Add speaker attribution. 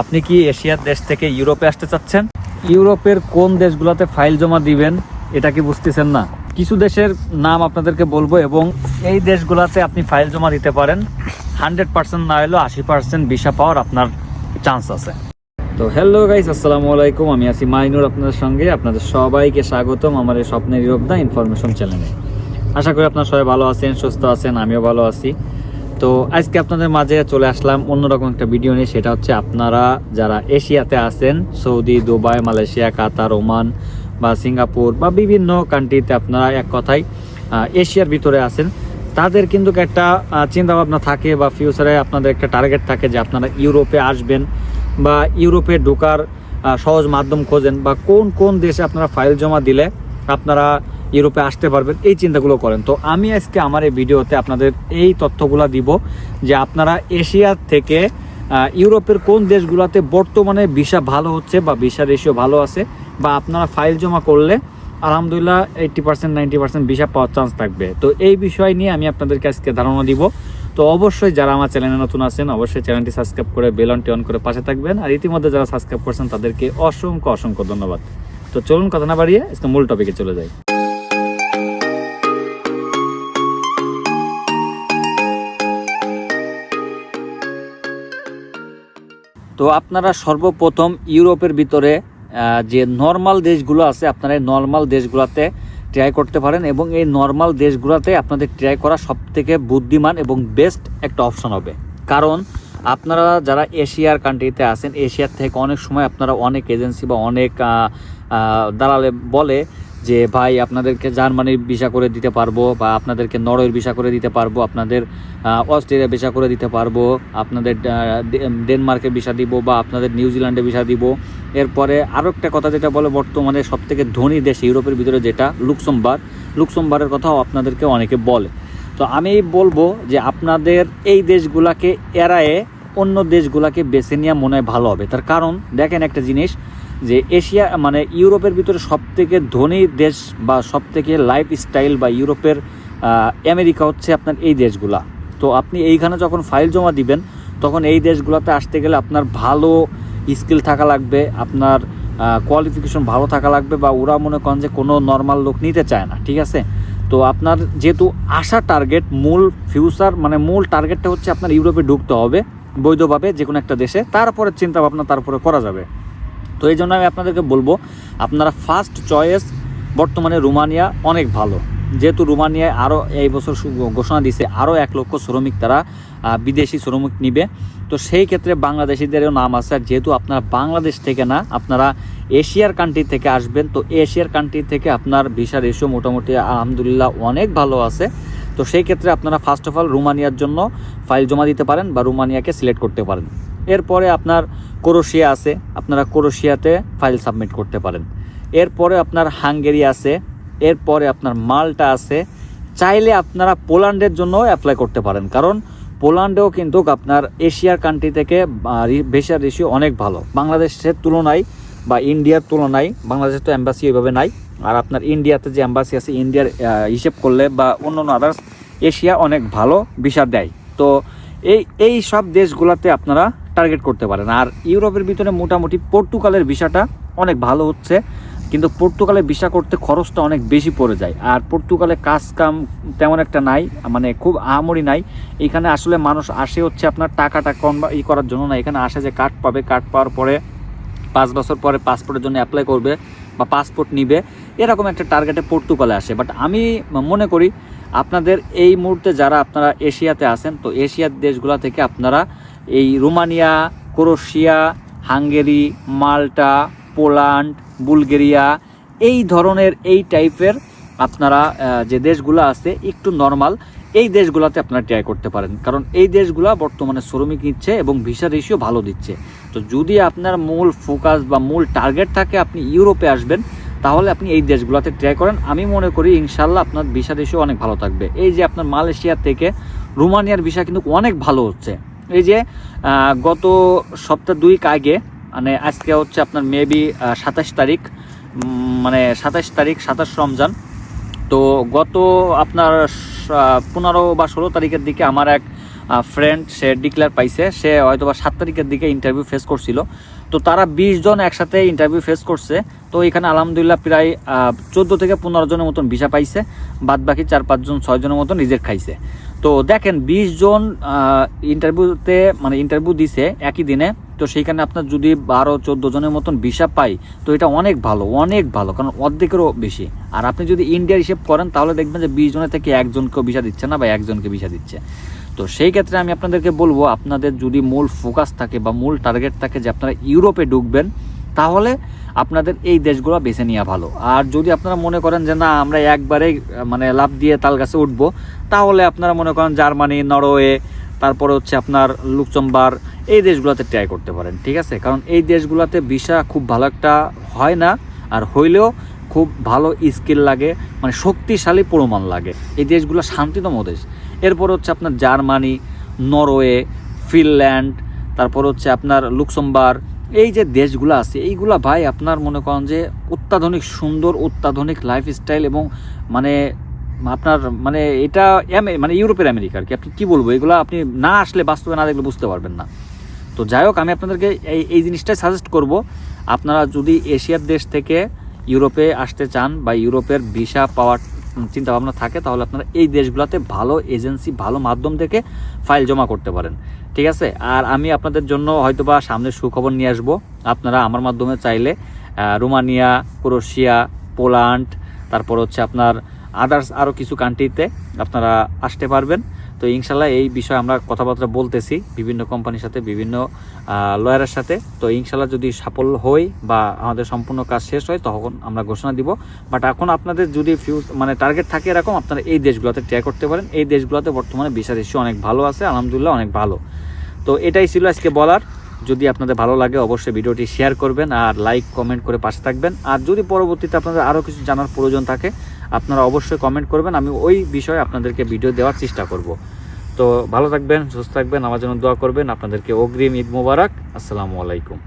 Speaker 1: আপনি কি এশিয়ার দেশ থেকে ইউরোপে আসতে চাচ্ছেন? ইউরোপের কোন দেশগুলোতে ফাইল জমা দিবেন, এটা কি বুঝতেছেন না? কিছু দেশের নাম আপনাদেরকে বলব এবং এই দেশগুলোতে আপনি ফাইল জমা দিতে পারেন। হান্ড্রেড পার্সেন্ট না হলেও আশি পার্সেন্ট ভিসা পাওয়ার আপনার চান্স আছে। তো হ্যালো গাইস, আসসালামু আলাইকুম। আমি আছি মাইনুর আপনাদের সঙ্গে। আপনাদের সবাইকে স্বাগতম আমার এই স্বপ্নের ইউরোপ দা ইনফরমেশন চ্যানেলে। আশা করি আপনারা সবাই ভালো আছেন, সুস্থ আছেন, আমিও ভালো আছি। তো আজকে আপনাদের মাঝে চলে আসলাম অন্যরকম একটা ভিডিও নিয়ে, সেটা হচ্ছে আপনারা যারা এশিয়াতে আছেন, Saudi, Dubai, Malaysia, Qatar, Oman বা সিঙ্গাপুর বা বিভিন্ন কান্ট্রিতে আপনারা এক কথায় এশিয়ার ভিতরে আছেন, তাদের কিন্তু একটা চিন্তা ভাবনা থাকে বা ফিউচারে আপনাদের একটা টার্গেট থাকে যে আপনারা ইউরোপে আসবেন বা ইউরোপে ঢোকার সহজ মাধ্যম খোঁজেন বা কোন কোন দেশে আপনারা ফাইল জমা দিলে আপনারা ইউরোপে আসতে পারবেন, এই চিন্তাগুলো করেন। তো আমি আজকে আমার এই ভিডিওতে আপনাদের এই তথ্যগুলো দিব যে আপনারা এশিয়া থেকে ইউরোপের কোন দেশগুলোতে বর্তমানে ভিসা ভালো হচ্ছে বা ভিসা রেশিও ভালো আছে বা আপনারা ফাইল জমা করলে আলহামদুলিল্লাহ eighty percent ninety percent visa পাওয়ার চান্স থাকবে। তো এই বিষয় নিয়ে আমি আপনাদেরকে আজকে ধারণা দিব। তো অবশ্যই যারা আমার চ্যানেলে নতুন আছেন, অবশ্যই চ্যানেলটি সাবস্ক্রাইব করে বেলনটি অন করে পাশে থাকবেন। আর ইতিমধ্যে যারা সাবস্ক্রাইব করছেন, তাদেরকে অসংখ্য অসংখ্য ধন্যবাদ। তো চলুন কথা না বাড়িয়ে আজকে মূল টপিকে চলে যাই। তো আপনারা সর্বপ্রথম ইউরোপের ভিতরে যে নর্মাল দেশগুলো আছে, আপনারা এই নর্মাল দেশগুলোতে ট্রাই করতে পারেন এবং এই নর্মাল দেশগুলোতে আপনাদের ট্রাই করা সব থেকে বুদ্ধিমান এবং বেস্ট একটা অপশন হবে। কারণ আপনারা যারা এশিয়ার কান্ট্রিতে আছেন, এশিয়ার থেকে অনেক সময় আপনারা অনেক এজেন্সি বা অনেক দালালে বলে যে, ভাই, আপনাদেরকে জার্মানির ভিসা করে দিতে পারব বা আপনাদেরকে নরওয়ের ভিসা করে দিতে পারব, আপনাদের অস্ট্রেলিয়া ভিসা করে দিতে পারব, আপনাদের ডেনমার্কে ভিসা দিব বা আপনাদের নিউজিল্যান্ডে ভিসা দিব। এরপরে আরও একটা কথা যেটা বলে, বর্তমানে সব থেকে ধনী দেশ, ইউরোপের ভিতরে যেটা লুক্সমবার লুক্সমবারের কথাও আপনাদেরকে অনেকে বলে। তো আমি বলব যে, আপনাদের এই দেশগুলাকে এড়ায়ে অন্য দেশগুলাকে বেছে নেওয়া মনে হয় ভালো হবে। তার কারণ, দেখেন একটা জিনিস যে এশিয়া মানে ইউরোপের ভিতরে সব থেকে ধনী দেশ বা সব থেকে লাইফ স্টাইল বা ইউরোপের আমেরিকা হচ্ছে আপনার এই দেশগুলা। তো আপনি এইখানে যখন ফাইল জমা দিবেন, তখন এই দেশগুলোতে আসতে গেলে আপনার ভালো স্কিল থাকা লাগবে, আপনার কোয়ালিফিকেশন ভালো থাকা লাগবে বা ওরা মনে করেন যে কোনো নর্মাল লোক নিতে চায় না, ঠিক আছে? তো আপনার যেহেতু আসা টার্গেট মূল ফিউচার মানে মূল টার্গেটটা হচ্ছে আপনার ইউরোপে ঢুকতে হবে বৈধভাবে যে কোনো একটা দেশে, তারপরে চিন্তা ভাবনা তারপরে করা যাবে। তো এই জন্য আমি আপনাদেরকে বলব, আপনারা ফার্স্ট চয়েস বর্তমানে রোমানিয়া অনেক ভালো। যেহেতু রোমানিয়ায় আরও এই বছর ঘোষণা দিছে আরও এক লক্ষ শ্রমিক তারা বিদেশি শ্রমিক নিবে। তো সেই ক্ষেত্রে বাংলাদেশিদেরও নাম আছে। আর যেহেতু আপনারা বাংলাদেশ থেকে না, আপনারা এশিয়ার কান্ট্রি থেকে আসবেন, তো এশিয়ার কান্ট্রি থেকে আপনার ভিসা রেশিও মোটামুটি আলহামদুলিল্লাহ অনেক ভালো আছে। তো সেই ক্ষেত্রে আপনারা ফার্স্ট অফ অল রোমানিয়ার জন্য ফাইল জমা দিতে পারেন বা রোমানিয়াকে সিলেক্ট করতে পারেন। এরপরে আপনার ক্রোশিয়া আছে, আপনারা ক্রোশিয়াতে ফাইল সাবমিট করতে পারেন। এরপরে আপনার হাঙ্গেরি আছে, এরপরে আপনার মালটা আছে। চাইলে আপনারা পোল্যান্ডের জন্য অ্যাপ্লাই করতে পারেন, কারণ পোল্যান্ডেও কিন্তু আপনার এশিয়ার কান্ট্রি থেকে ভিসার রেশিও অনেক ভালো। বাংলাদেশের তুলনায় বা ইন্ডিয়ার তুলনায় বাংলাদেশের তো অ্যাম্বাসি ওইভাবে নাই, আর আপনার ইন্ডিয়াতে যে অ্যাম্বাসি আছে, ইন্ডিয়ার হিসেব করলে বা অন্য অন্য আদার্স এশিয়া অনেক ভালো ভিসা দেয়। তো এই এই সব দেশগুলোতে আপনারা টার্গেট করতে পারেন। আর ইউরোপের ভিতরে মোটামুটি পর্তুগালের ভিসাটা অনেক ভালো হচ্ছে, কিন্তু পর্তুগালে ভিসা করতে খরচটা অনেক বেশি পড়ে যায়। আর পর্তুগালে কাজ কাম তেমন একটা নাই মানে খুব আহামরি নাই। এখানে আসলে মানুষ আসে হচ্ছে আপনার টাকাটা কম ই করার জন্য না, এখানে আসে যে কার্ড পাবে কার্ড পাওয়ার পরে পাঁচ বছর পরে পাসপোর্টের জন্য অ্যাপ্লাই করবে বা পাসপোর্ট নিবে, এরকম একটা টার্গেটে পর্তুগালে আসে। বাট আমি মনে করি আপনাদের এই মুহূর্তে যারা আপনারা এশিয়াতে আছেন, তো এশিয়ার দেশগুলো থেকে আপনারা এই Romania, Croatia, Hungary, Malta, Poland, Bulgaria এই ধরনের এই টাইপের আপনারা যে দেশগুলো আছে একটু নর্মাল, এই দেশগুলোতে আপনারা ট্রাই করতে পারেন। কারণ এই দেশগুলো বর্তমানে শ্রমিক নিচ্ছে এবং ভিসা রেশিও ভালো দিচ্ছে। তো যদি আপনার মূল ফোকাস বা মূল টার্গেট থাকে আপনি ইউরোপে আসবেন, তাহলে আপনি এই দেশগুলোতে ট্রাই করেন। আমি মনে করি ইনশাল্লাহ আপনার ভিসা রেশিও অনেক ভালো থাকবে। এই যে আপনার মালয়েশিয়া থেকে রোমানিয়ার ভিসা কিন্তু অনেক ভালো হচ্ছে। এই যে গত সপ্তাহ দুই আগে মানে আজকে হচ্ছে আপনার মেবি সাতাশ তারিখ মানে সাতাশ তারিখ, সাতাশ রমজান। তো গত আপনার পনেরো বা ষোলো তারিখের দিকে আমার এক ফ্রেন্ড সে ডিক্লেয়ার পাইছে। সে হয়তো বা সাত তারিখের দিকে ইন্টারভিউ ফেস করছিল। তো তারা বিশ জন একসাথে ইন্টারভিউ ফেস করছে। তো এখানে আলহামদুলিল্লাহ প্রায় চোদ্দ থেকে পনেরো জনের মতন ভিসা পাইছে। বাদ বাকি চার পাঁচজন ছয় জনের মতন রিজেক্ট খাইছে। তো দেখেন, বিশ জন ইন্টারভিউতে মানে ইন্টারভিউ দিছে একই দিনে। তো সেইখানে আপনার যদি বারো, চোদ্দ জনের মতন ভিসা পাই, তো এটা অনেক ভালো অনেক ভালো, কারণ অর্ধেকেরও বেশি। আর আপনি যদি ইন্ডিয়ার হিসেব করেন, তাহলে দেখবেন যে বিশ জনের থেকে একজনকেও ভিসা দিচ্ছে না বা একজনকে ভিসা দিচ্ছে। তো সেই ক্ষেত্রে আমি আপনাদেরকে বলব, আপনাদের যদি মূল ফোকাস থাকে বা মূল টার্গেট থাকে যে আপনারা ইউরোপে ঢুকবেন, তাহলে আপনাদের এই দেশগুলো বেছে নেওয়া ভালো। আর যদি আপনারা মনে করেন যে না, আমরা একবারে মানে লাভ দিয়ে তাল গাছে উঠবো, তাহলে আপনারা মনে করেন জার্মানি, নরওয়ে, তারপরে হচ্ছে আপনার লুকচম্বার এই দেশগুলোতে ট্রাই করতে পারেন, ঠিক আছে? কারণ এই দেশগুলোতে ভিসা খুব ভালো একটা হয় না, আর হইলেও খুব ভালো স্কিল লাগে মানে শক্তিশালী প্রমাণ লাগে। এই দেশগুলো শান্তিতম দেশ। এরপর হচ্ছে আপনার জার্মানি, নরওয়ে, ফিনল্যান্ড, তারপর হচ্ছে আপনার লুক্সেমবার্গ এই যে দেশগুলো আছে, এইগুলা ভাই আপনার মনে করেন যে অত্যাধুনিক, সুন্দর, অত্যাধুনিক লাইফস্টাইল এবং মানে আপনার মানে এটা মানে ইউরোপের আমেরিকা আর কি। আপনি কী বলব? এগুলো আপনি না আসলে বাস্তবে না দেখলে বুঝতে পারবেন না। তো যাই হোক, আমি আপনাদেরকে এই এই জিনিসটাই সাজেস্ট করব। আপনারা যদি এশিয়ার দেশ থেকে ইউরোপে আসতে চান বা ইউরোপের ভিসা পাওয়ার চিন্তা ভাবনা থাকে, তাহলে আপনারা এই দেশগুলোতে ভালো এজেন্সি ভালো মাধ্যম থেকে ফাইল জমা করতে পারেন। ঠিক আছে? আর আমি আপনাদের জন্য হয়তোবা সামনে সুখবর নিয়ে আসব। আপনারা আমার মাধ্যমে চাইলে রোমানিয়া, ক্রোশিয়া, পোল্যান্ড, তারপর হচ্ছে আপনার আদার্স আরও কিছু কান্ট্রিতে আপনারা আসতে পারবেন। তো ইনশাল্লাহ এই বিষয়ে আমরা কথাবার্তা বলতেছি বিভিন্ন কোম্পানির সাথে, বিভিন্ন লয়ারের সাথে। তো ইনশাল্লাহ যদি সাফল্য হই বা আমাদের সম্পূর্ণ কাজ শেষ হয়, তখন আমরা ঘোষণা দিব। বাট এখন আপনাদের যদি ফিউজ মানে টার্গেট থাকে এরকম, আপনারা এই দেশগুলোতে ট্রাই করতে পারেন। এই দেশগুলোতে বর্তমানে ভিসা ইস্যু অনেক ভালো আছে, আলহামদুলিল্লাহ অনেক ভালো। তো এটাই ছিল আজকে বলার। যদি আপনাদের ভালো লাগে, অবশ্যই ভিডিওটি শেয়ার করবেন আর লাইক কমেন্ট করে পাশে থাকবেন। আর যদি পরবর্তীতে আপনাদের আরও কিছু জানার প্রয়োজন থাকে আপনারা অবশ্যই কমেন্ট করবেন, আমি ওই বিষয়ে আপনাদেরকে ভিডিও দেওয়ার চেষ্টা করব। তো ভালো থাকবেন, সুস্থ থাকবেন, আমার জন্য দোয়া করবেন, আপনাদেরকে অগ্রিম ঈদ মুবারক, আসসালামু আলাইকুম।